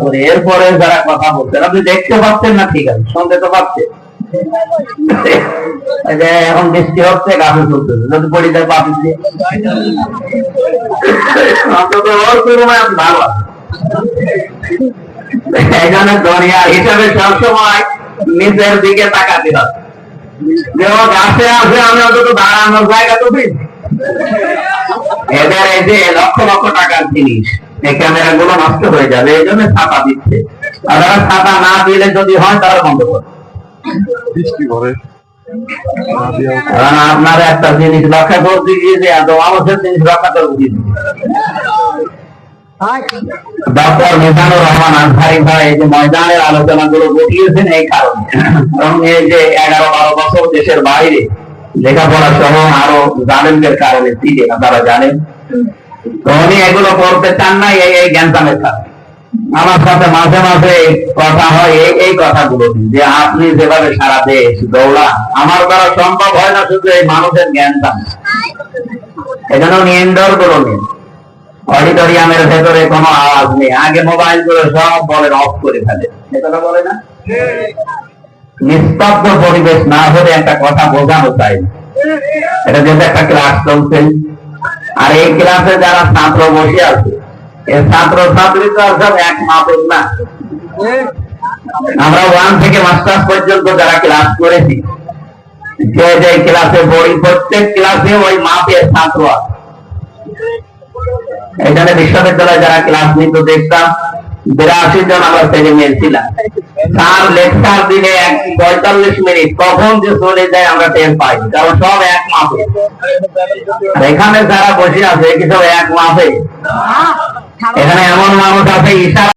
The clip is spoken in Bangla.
করে। এরপরে যারা কথা বলছেন আপনি দেখতে পাচ্ছেন না ঠিক আছে, শুনতে তো পাচ্ছেন। যে এখন বৃষ্টি হচ্ছে যদি ভালো দরিয়া হিসাবে সবসময় নিচের দিকে তাকাতে হবে যে গাছে আছে, আমি অন্তত দাঁড়ানোর জায়গা তো এদের এই যে লক্ষ লক্ষ টাকার জিনিস। এই ক্যামেরা গুলো নষ্ট হয়ে যাবে এই জন্য ছাতা দিচ্ছে। আর তারা ছাতা না দিলে যদি হয় তারা বন্ধ করে বৃষ্টি করে কারণ আপনারা একটা জিনিস রক্ষা করতে গিয়ে যে এত মানুষের জিনিস রক্ষা করে উচিত ডক্টর মিজানুর রহমান আনসারি ভাই এই যে ময়দানের আলোচনা গুলো ঘটিয়েছেন এই কারণে। এবং এই যে এগারো বারো বছর দেশের বাইরে লেখাপড়া সহ আরও জানেনদের কারণে তীরে আপনারা জানেন। উনি এগুলো করতে চান না, এই এই জ্ঞানতামের কারণে আমার সাথে মাঝে মাঝে কথা হয়, এই এই কথাগুলো যে আপনি যেভাবে সারা দেশ দৌড়া আমার দ্বারা সম্ভব হয় না শুধু এই মানুষের জ্ঞানতাম এজন্য উনি গুলো নিন অডিটোরিয়ামের ভেতরে কোনো আওয়াজ নেই। আগে মোবাইলগুলো সব বলেন, অফ করে ফেলে। এটা বলে না? নিস্তব্ধ পরিবেশ না হলে একটা কথা বোঝানো চাই এটা যেহেতু একটা ক্লাস চলছে আর এই ক্লাসে যারা ছাত্র বসে আছে, এই ছাত্র ছাত্রী তো আর সব এক মাপের না। আমরা ওয়ান থেকে মাস্টার্স পর্যন্ত যারা ক্লাস করেছি, যে যে ক্লাসে বই, প্রত্যেক ক্লাসে ওই মাপের ছাত্র আছে। এখানে বিশ্ববিদ্যালয়ে যারা ক্লাস নিত দেখতাম বিরাশি জন আমরা ছেলে মেয়ে ছিলাম তার লেকচার দিনে পঁয়তাল্লিশ মিনিট কখন যে চলে যায় আমরা টের পাই কারণ সব এক মাসে। এখানে যারা বসে আছে কি সব এক মাসে। এখানে এমন মানুষ আছে ইশারা